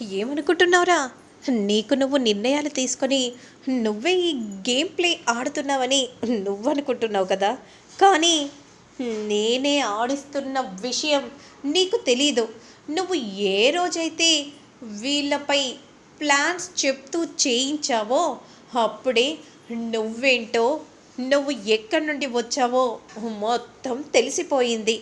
ఏమనుకుంటున్నావురా? నీకు నువ్వు నిర్ణయాలు తీసుకొని నువ్వే ఈ గేమ్ ప్లే ఆడుతున్నావని నువ్వనుకుంటున్నావు కదా. కానీ నేనే ఆడిస్తున్న విషయం నీకు తెలీదు. నువ్వు ఏ రోజైతే వీళ్ళపై ప్లాన్స్ చెప్తూ చేయించావో అప్పుడే నువ్వేంటో నువ్వు ఎక్కడి నుండి వచ్చావో మొత్తం తెలిసిపోయింది.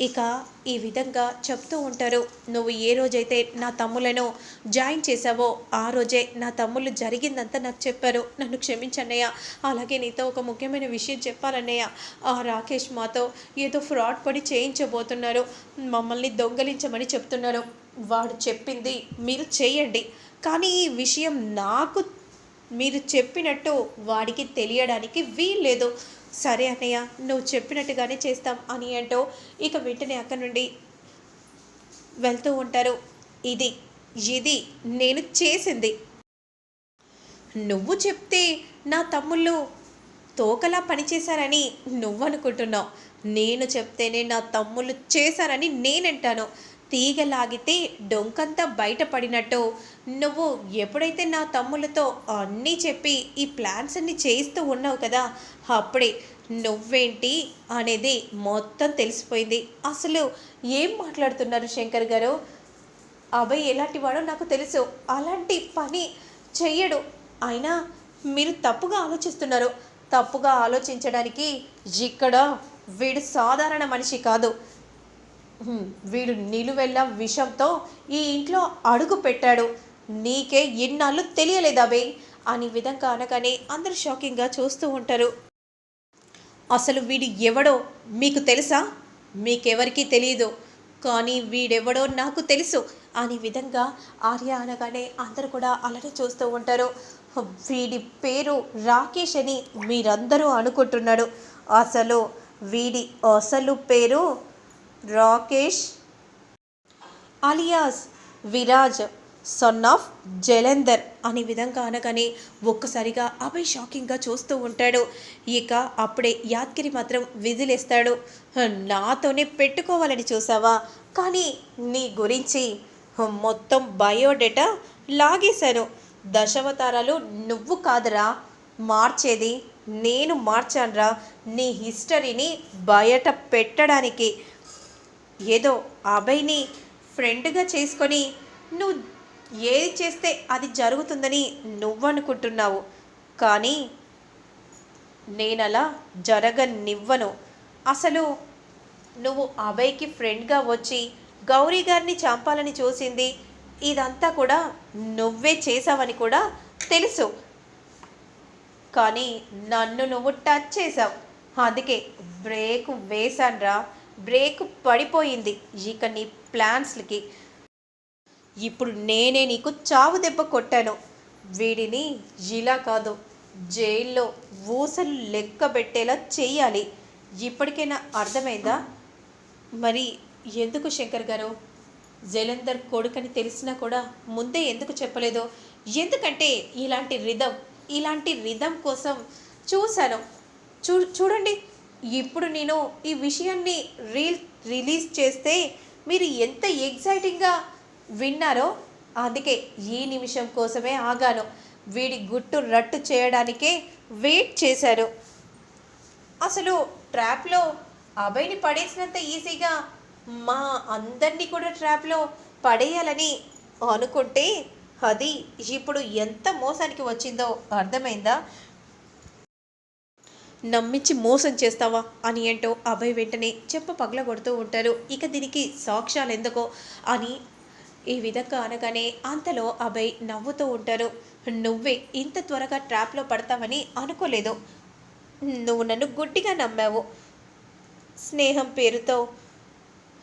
ఇక ఈ విధంగా చెప్తూ ఉంటారు నువ్వు ఏ రోజైతే నా తమ్ములను జాయిన్ చేసావో ఆ రోజే నా తమ్ముళ్ళు జరిగిందంతా నాకు చెప్పారు. నన్ను క్షమించన్నయ్య. అలాగే నీతో ఒక ముఖ్యమైన విషయం చెప్పాలన్నయ్య. ఆ రాకేష్ మాతో ఏదో ఫ్రాడ్ పడి చేయించబోతున్నారు. మమ్మల్ని దొంగలించమని చెప్తున్నారు. వాడు చెప్పింది మీరు చేయండి. కానీ ఈ విషయం నాకు మీరు చెప్పినట్టు వాడికి తెలియడానికి వీల్లేదు. సరే అన్నయ్య నువ్వు చెప్పినట్టుగానే చేస్తాం అని అంటూ ఇక వెంటనే అక్కడి నుండి వెళ్తూ ఉంటారు. ఇది ఇది నేను చేసింది. నువ్వు చెప్తే నా తమ్ముళ్ళు తోకలా పనిచేశారని నువ్వనుకుంటున్నావు. నేను చెప్తేనే నా తమ్ముళ్ళు చేశారని నేనంటాను. తీగ లాగితే డొంకంతా బయటపడినట్టు. నువ్వు ఎప్పుడైతే నా తమ్ములతో అన్నీ చెప్పి ఈ ప్లాన్స్ అన్ని చేస్తూ ఉన్నావు కదా అప్పుడే నువ్వేంటి అనేది మొత్తం తెలిసిపోయింది. అసలు ఏం మాట్లాడుతున్నారు శంకర్ గారు? అభయ్ ఎలాంటి వాడో నాకు తెలుసు. అలాంటి పని చెయ్యడు. అయినా మీరు తప్పుగా ఆలోచిస్తున్నారు. తప్పుగా ఆలోచించడానికి ఇక్కడ వీడు సాధారణ మనిషి కాదు. వీడు నిలువెల్ల విషంతో ఈ ఇంట్లో అడుగు పెట్టాడు. నీకే ఎన్నాళ్ళు తెలియలేదాబే అని విధంగా అనగానే అందరూ షాకింగ్గా చూస్తూ ఉంటారు. అసలు వీడు ఎవడో మీకు తెలుసా? మీకెవరికీ తెలియదు కానీ వీడెవడో నాకు తెలుసు అని విధంగా ఆర్య అనగానే అందరూ కూడా అలానే చూస్తూ ఉంటారు. వీడి పేరు రాకేష్ అని మీరందరూ అనుకుంటున్నాడు అసలు వీడి అసలు పేరు Rakesh. Alias Viraj son of Jalandhar అనే విధంగా అనగానే ఒక్కసారిగా అభయ్ షాకింగ్గా చూస్తూ ఉంటాడు. ఇక అప్పుడే యాద్గిరి మాత్రం విధులేస్తాడు నాతోనే పెట్టుకోవాలని చూసావా? కానీ నీ గురించి మొత్తం బయోడేటా లాగేశాను. దశావతారాలు నువ్వు కాదురా. మార్చేది నేను మార్చానురా. నీ హిస్టరీని బయట పెట్టడానికి ఏదో అభయ్ని ఫ్రెండ్గా చేసుకొని నువ్వు ఏది చేస్తే అది జరుగుతుందని నువ్వనుకుంటున్నావు. కానీ నేనలా జరగనివ్వను. అసలు నువ్వు అభయ్కి ఫ్రెండ్గా వచ్చి గౌరీ గారిని చంపాలని చూసింది ఇదంతా కూడా నువ్వే చేసావని కూడా తెలుసు. కానీ నన్ను నువ్వు టచ్ చేసావు అందుకే బ్రేక్ వేశాన్రా. బ్రేక్ పడిపోయింది. ఇక నీ ప్లాన్స్లకి ఇప్పుడు నేనే నీకు చావు దెబ్బ కొట్టాను. వీడిని ఇలా కాదు జైల్లో ఊసలు లెక్క పెట్టేలా చేయాలి ఇప్పటికైనా అర్థమైందా? మరి ఎందుకు శంకర్ గారు? జలంధర్ కొడుకని తెలిసినా కూడా ముందే ఎందుకు చెప్పలేదు? ఎందుకంటే ఇలాంటి రిధం ఇలాంటి రిధం కోసం చూశాను. చూ చూడండి. ఇప్పుడు నేను ఈ విషయాన్ని రీల్ రిలీజ్ చేస్తే మీరు ఎంత ఎగ్జైటింగ్గా విన్నారో అందుకే ఈ నిమిషం కోసమే ఆగాను. వీడి గుట్టు రట్టు చేయడానికే వెయిట్ చేశారు అసలు ట్రాప్లో అభయ్ని పడేసినంత ఈజీగా మా అందరినీ కూడా ట్రాప్లో పడేయాలని అనుకుంటే అది ఇప్పుడు ఎంత మోసానికి వచ్చిందో అర్థమైందా? నమ్మించి మోసం చేస్తావా అని ఏంటో అభయ్ వెంటనే చెప్ప పగలగొడుతూ ఉంటారు. ఇక దీనికి సాక్ష్యాలు ఎందుకో అని ఈ విధంగా అనగానే అంతలో అభయ్ నవ్వుతూ ఉంటారు. నువ్వే ఇంత త్వరగా ట్రాప్లో పడతావని అనుకోలేదు. నువ్వు నన్ను గుడ్డిగా నమ్మావు. స్నేహం పేరుతో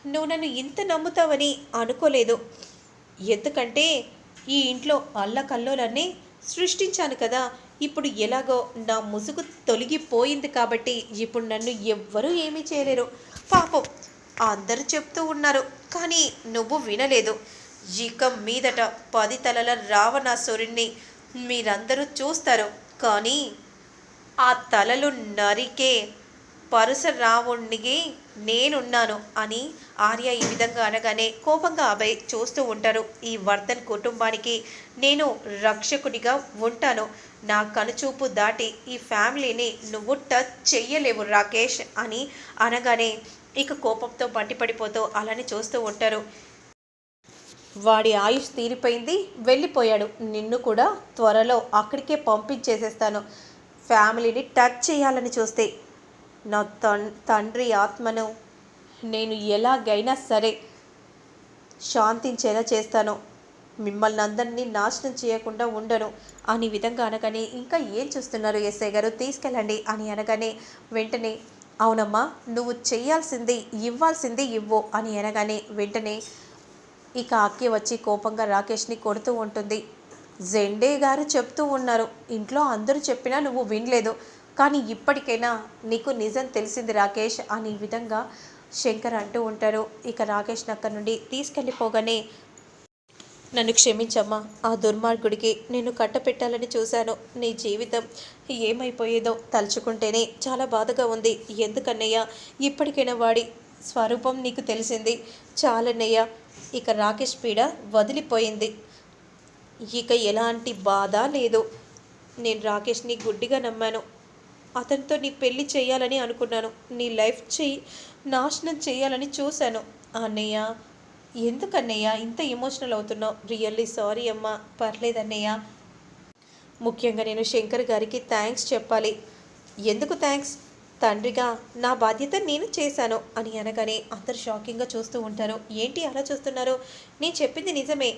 నువ్వు నన్ను ఇంత నమ్ముతావని అనుకోలేదు. ఎందుకంటే ఈ ఇంట్లో అల్లకల్లోలన్నీ సృష్టించాను కదా. ఇప్పుడు ఎలాగో నా ముసుగు తొలగిపోయింది కాబట్టి ఇప్పుడు నన్ను ఎవ్వరూ ఏమీ చేయలేరు. పాపం అందరూ చెప్తూ ఉన్నారు కానీ నువ్వు వినలేదు. ఇక మీదట పది తలల రావణాసురుణ్ణి మీరందరూ చూస్తారు. కానీ ఆ తలలు నరికే పరశురాముడికి నేనున్నాను అని ఆర్య ఈ విధంగా అనగానే కోపంగా అభయ్ చూస్తూ ఉంటారు. ఈ వర్ధన్ కుటుంబానికి నేను రక్షకుడిగా ఉంటాను. నా కనుచూపు దాటి ఈ ఫ్యామిలీని నువ్వు టచ్ చెయ్యలేవు రాకేష్ అని అనగానే ఇక కోపంతో మంటిపడిపోతూ అలానే చూస్తూ ఉంటారు. వాడి ఆయుష్ తీరిపోయింది వెళ్ళిపోయాడు. నిన్ను కూడా త్వరలో అక్కడికే పంపించేసేస్తాను. ఫ్యామిలీని టచ్ చేయాలని చూస్తే నా తన్ తండ్రి ఆత్మను నేను ఎలాగైనా సరే శాంతించేలా చేస్తాను. మిమ్మల్ని అందరినీ నాశనం చేయకుండా ఉండను అని విధంగా అనగానే ఇంకా ఏం చూస్తున్నారు ఎస్ఐ గారు? తీసుకెళ్ళండి అని అనగానే వెంటనే అవునమ్మా నువ్వు చేయాల్సింది ఇవ్వాల్సింది ఇవ్వు అని అనగానే వెంటనే ఇక అక్కి వచ్చి కోపంగా రాకేష్ని కొడుతూ ఉంటుంది. జెండే గారు చెప్తూ ఉన్నారు. ఇంట్లో అందరూ చెప్పినా నువ్వు వినలేదు. కానీ ఇప్పటికైనా నీకు నిజం తెలిసింది రాకేష్ అని విధంగా శంకర్ అంటూ ఉంటారు. ఇక రాకేష్ని అక్కడి నుండి తీసుకెళ్ళిపోగానే నన్ను క్షమించమ్మా ఆ దుర్మార్గుడికి నేను కట్టపెట్టాలని చూశాను. నీ జీవితం ఏమైపోయేదో తలుచుకుంటేనే చాలా బాధగా ఉంది. ఎందుకన్నయ్య ఇప్పటికైనా వాడి స్వరూపం నీకు తెలిసింది. చాలన్నయ్య ఇక రాకేష్ పీడ వదిలిపోయింది. ఇక ఎలాంటి బాధ లేదు. నేను రాకేష్ని గుడ్డిగా నమ్మాను. అతనితో నీ పెళ్ళి చేయాలని అనుకున్నాను. నీ లైఫ్ చేయి నాశనం చేయాలని చూశాను. అన్నయ్య ఎందుకన్నయ్య ఇంత ఎమోషనల్ అవుతున్నావు? రియల్లీ సారీ అమ్మా. పర్లేదన్నయ్య ముఖ్యంగా నేను శంకర్ గారికి థ్యాంక్స్ చెప్పాలి. ఎందుకు థ్యాంక్స్ తండ్రిగా నా బాధ్యత నేను చేశాను అని అనగానే అందరు షాకింగ్గా చూస్తూ ఉంటారు. ఏంటి అలా చూస్తున్నారు? నేను చెప్పింది నిజమే.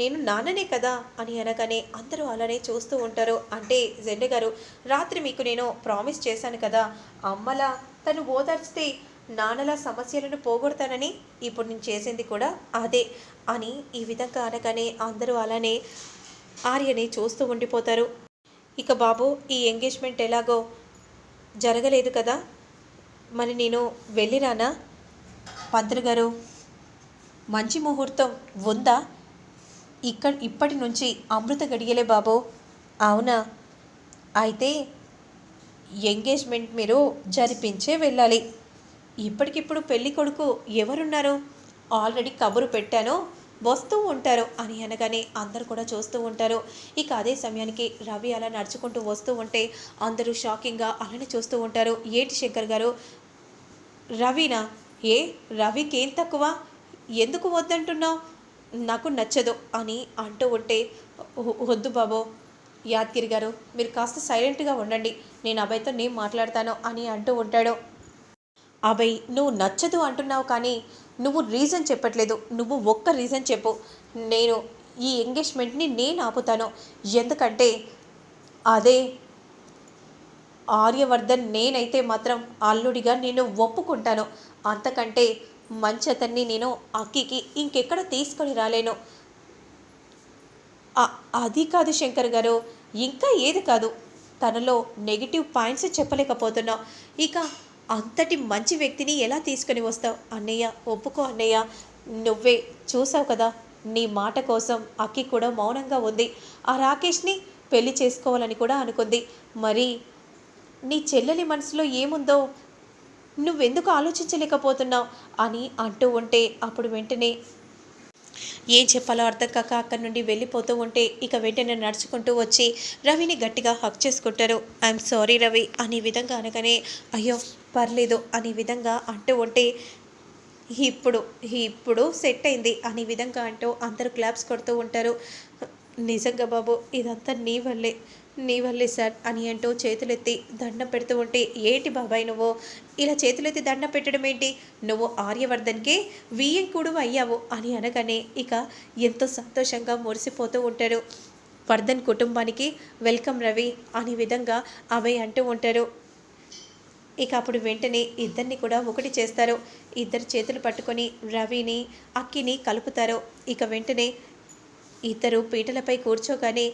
నేను నాన్ననే కదా అని అనగానే అందరూ అలానే చూస్తూ ఉంటారు. అంటే జెండ గారు రాత్రి మీకు నేను ప్రామిస్ చేశాను కదా అమ్మలా తను ఓదార్చితే నాన్నల సమస్యలను పోగొడతానని ఇప్పుడు నేను చేసింది కూడా అదే అని ఈ విధంగా అనగానే అందరూ అలానే ఆర్యని చూస్తూ ఉండిపోతారు. ఇక బాబు ఈ ఎంగేజ్మెంట్ ఎలాగో జరగలేదు కదా మరి నేను వెళ్ళిరానా? పంతులు గారు మంచి ముహూర్తం ఉందా? ఇక్కడ ఇప్పటి నుంచి అమృత గడియలే బాబు. అవునా? అయితే ఎంగేజ్మెంట్ మీరు జరిపించే వెళ్ళాలి. ఇప్పటికిప్పుడు పెళ్ళి కొడుకు ఎవరున్నారు? ఆల్రెడీ కబురు పెట్టాను వస్తూ ఉంటారు అని అనగానే అందరు కూడా చూస్తూ ఉంటారు. ఇక అదే సమయానికి రవి అలా నడుచుకుంటూ వస్తూ ఉంటే అందరూ షాకింగ్గా అలానే చూస్తూ ఉంటారు. ఏటి శంకర్ గారు? రవినా? ఏ? రవికి ఏం తక్కువ? ఎందుకు వద్దంటున్నావు? నాకు నచ్చదు అని అంటూ ఉంటే వద్దు బాబు యాదగిరి గారు మీరు కాస్త సైలెంట్గా ఉండండి నేను అభయ్తో నేను మాట్లాడతాను అని అంటూ ఉంటాడు. అభయ్ నువ్వు నచ్చదు అంటున్నావు కానీ నువ్వు రీజన్ చెప్పట్లేదు నువ్వు ఒక్క రీజన్ చెప్పు. నేను ఈ ఎంగేజ్మెంట్ని నేను ఆపుతాను. ఎందుకంటే అదే ఆర్యవర్ధన్ నేనైతే మాత్రం అల్లుడిగా నేను ఒప్పుకుంటాను. అంతకంటే మంచి అతన్ని నేను అక్కికి ఇంకెక్కడ తీసుకొని రాలేను. అది కాదు శంకర్ గారు ఇంకా ఏది కాదు. తనలో నెగిటివ్ పాయింట్స్ చెప్పలేకపోతున్నావు. ఇక అంతటి మంచి వ్యక్తిని ఎలా తీసుకొని వస్తావు? అన్నయ్య ఒప్పుకో అన్నయ్య. నువ్వే చూసావు కదా నీ మాట కోసం అక్కి కూడా మౌనంగా ఉంది. ఆ రాకేష్ని పెళ్ళి చేసుకోవాలని కూడా అనుకుంది. మరి నీ చెల్లెలి మనసులో ఏముందో నువ్వెందుకు ఆలోచించలేకపోతున్నావు? అని అంటూ ఉంటే అప్పుడు వెంటనే ఏం చెప్పాలో అర్థం కాక అక్కడి నుండి వెళ్ళిపోతూ ఉంటే ఇక వెంటనే నడుచుకుంటూ వచ్చి రవిని గట్టిగా హక్ చేసుకుంటారు. ఐఎమ్ సారీ రవి అనే విధంగా అనగానే అయ్యో పర్లేదు అనే విధంగా అంటూ ఉంటే ఇప్పుడు ఇప్పుడు సెట్ అయింది అనే విధంగా అంటూ అందరూ క్లాప్స్ కొడుతూ ఉంటారు. నిజంగా బాబు ఇదంతా నీ వల్లే. నీ వల్లే సార్ అని అంటూ చేతులెత్తి దండం పెడుతూ ఉంటే ఏంటి బాబాయ్ నువ్వు? ఇలా చేతులెత్తి దండం పెట్టడం ఏంటి? నువ్వు ఆర్యవర్ధన్కే కూడా అయ్యావు అని అనగానే ఇక ఎంతో సంతోషంగా మురిసిపోతూ ఉంటారు వర్ధన్ కుటుంబానికి వెల్కమ్ రవి అనే విధంగా అభయ్ అంటూ ఉంటారు. ఇక అప్పుడు వెంటనే ఇద్దరిని కూడా ఒకటి చేస్తారు. ఇద్దరు చేతులు పట్టుకొని రవిని అక్కిని కలుపుతారు. ఇక వెంటనే ఇద్దరు పీటలపై కూర్చోగానే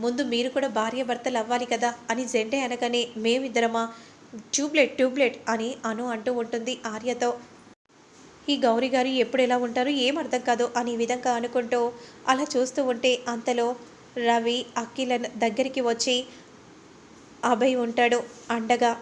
ముందు మీరు కూడా భార్య భర్తలు అవ్వాలి కదా అని జెండే అనగానే మేమిద్దరమా? ట్యూబ్లెట్ ట్యూబ్లెట్ అని అను అంటూ ఉంటుంది ఆర్యతో. ఈ గౌరీ గారు ఎప్పుడు ఎలా ఉంటారు ఏం అర్థం కాదు అని విధంగా అనుకుంటూ అలా చూస్తూ ఉంటే అంతలో రవి అఖిల దగ్గరికి వచ్చి అభయ్ ఉంటాడు అండగా.